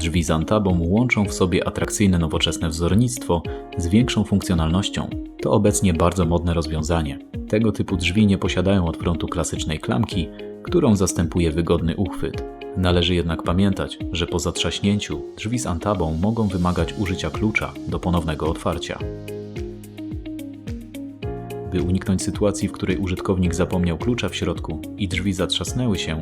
Drzwi z Antabą łączą w sobie atrakcyjne nowoczesne wzornictwo z większą funkcjonalnością. To obecnie bardzo modne rozwiązanie. Tego typu drzwi nie posiadają od frontu klasycznej klamki, którą zastępuje wygodny uchwyt. Należy jednak pamiętać, że po zatrzaśnięciu drzwi z Antabą mogą wymagać użycia klucza do ponownego otwarcia. By uniknąć sytuacji, w której użytkownik zapomniał klucza w środku i drzwi zatrzasnęły się,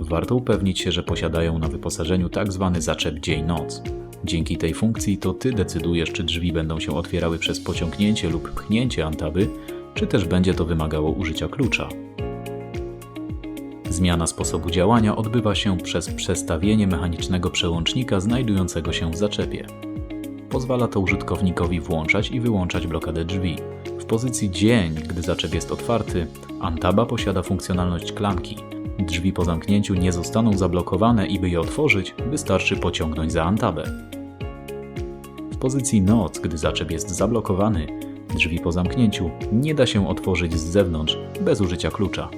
warto upewnić się, że posiadają na wyposażeniu tzw. zaczep dzień-noc. Dzięki tej funkcji to Ty decydujesz, czy drzwi będą się otwierały przez pociągnięcie lub pchnięcie antaby, czy też będzie to wymagało użycia klucza. Zmiana sposobu działania odbywa się przez przestawienie mechanicznego przełącznika znajdującego się w zaczepie. Pozwala to użytkownikowi włączać i wyłączać blokadę drzwi. W pozycji dzień, gdy zaczep jest otwarty, Antaba posiada funkcjonalność klamki. Drzwi po zamknięciu nie zostaną zablokowane i by je otworzyć, wystarczy pociągnąć za Antabę. W pozycji noc, gdy zaczep jest zablokowany, drzwi po zamknięciu nie da się otworzyć z zewnątrz bez użycia klucza.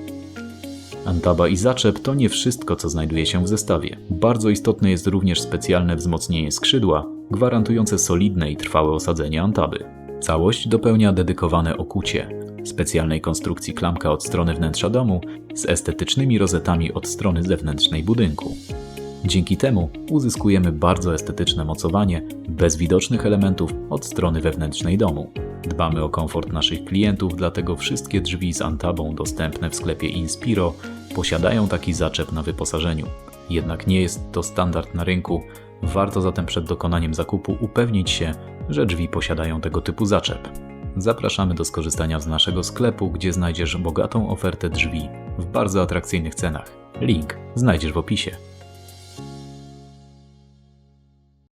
Antaba i zaczep to nie wszystko, co znajduje się w zestawie. Bardzo istotne jest również specjalne wzmocnienie skrzydła, gwarantujące solidne i trwałe osadzenie antaby. Całość dopełnia dedykowane okucie, specjalnej konstrukcji klamka od strony wnętrza domu z estetycznymi rozetami od strony zewnętrznej budynku. Dzięki temu uzyskujemy bardzo estetyczne mocowanie bez widocznych elementów od strony wewnętrznej domu. Dbamy o komfort naszych klientów, dlatego wszystkie drzwi z antabą dostępne w sklepie Inspiro posiadają taki zaczep na wyposażeniu. Jednak nie jest to standard na rynku, warto zatem przed dokonaniem zakupu upewnić się, że drzwi posiadają tego typu zaczep. Zapraszamy do skorzystania z naszego sklepu, gdzie znajdziesz bogatą ofertę drzwi w bardzo atrakcyjnych cenach. Link znajdziesz w opisie.